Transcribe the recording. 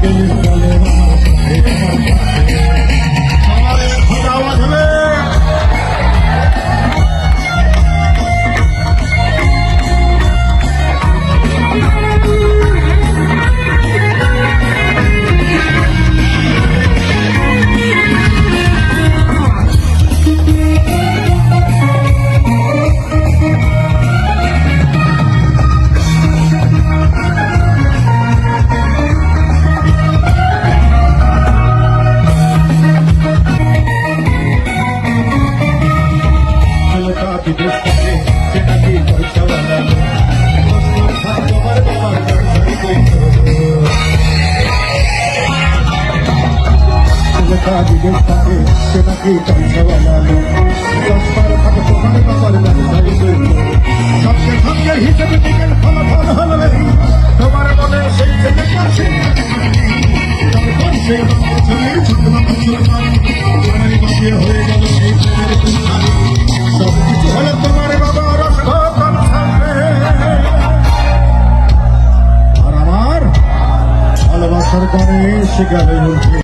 baby, baby, baby. বিদেশ থেকে সেটা কি পয়সাওয়ালা তোমার তোমার লেখা বিদেশ থাকে সে নাকি পয়সাওয়ালা দশবার থাকে তোমার তোমার ব্যবসায়ী সঙ্গে সঙ্গে হিসেবে নিকেল ফলাফল হলো তোমার মনে সেই ছেলে কাছে সেই ছুটনা ছুটনা তোমার বাঁচিয়ে হয়ে সরকারে সেখানে